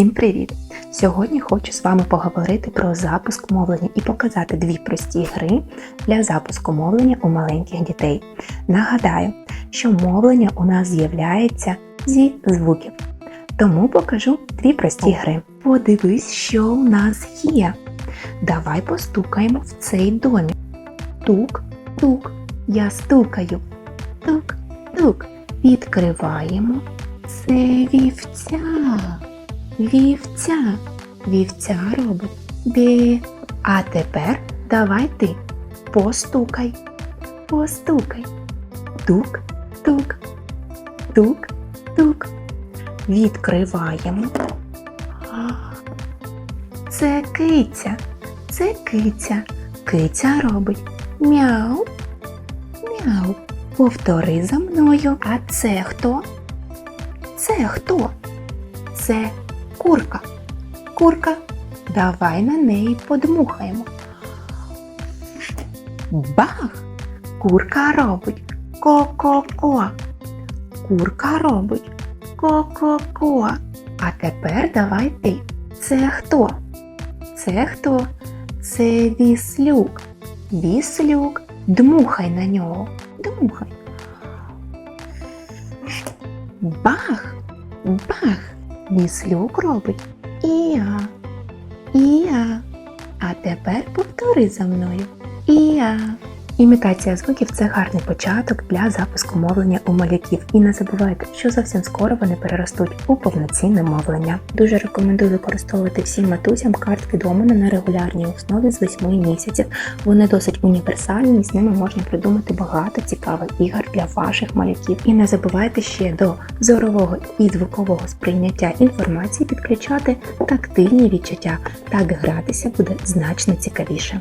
Всім привіт! Сьогодні хочу з вами поговорити про запуск мовлення і показати дві прості гри для запуску мовлення у маленьких дітей. Нагадаю, що мовлення у нас з'являється зі звуків. Тому покажу дві прості гри. Подивись, що у нас є. Давай постукаємо в цей домі. Тук, тук, я стукаю. Тук, тук. Відкриваємо. Це вівця. Вівця. Вівця робить бі. А тепер давай ти постукай. Постукай. Тук, тук, тук, тук. Відкриваємо. Це киця. Це киця. Киця робить мяу. Мяу. Повтори за мною. А це хто? Це хто? Це курка. Курка. Давай на неї подмухаємо. Бах! Курка робить ко-ко-ко. Курка робить ко-ко-ко. А тепер давай ти. Це хто? Це хто? Це віслюк. Віслюк. Дмухай на нього. Дмухай. Бах! Бах! Віслюк робить Іа. Іа. А тепер повтори за мною. Іа. Імітація звуків це гарний початок для запуску мовлення у малюків. І не забувайте, що зовсім скоро вони переростуть у повноцінне мовлення. Дуже рекомендую використовувати всім матусям картки Домана на регулярній основі з 8 місяців. Вони досить універсальні, з ними можна придумати багато цікавих ігор для ваших малюків. І не забувайте ще до зорового і звукового сприйняття інформації підключати тактильні відчуття. Так гратися буде значно цікавіше.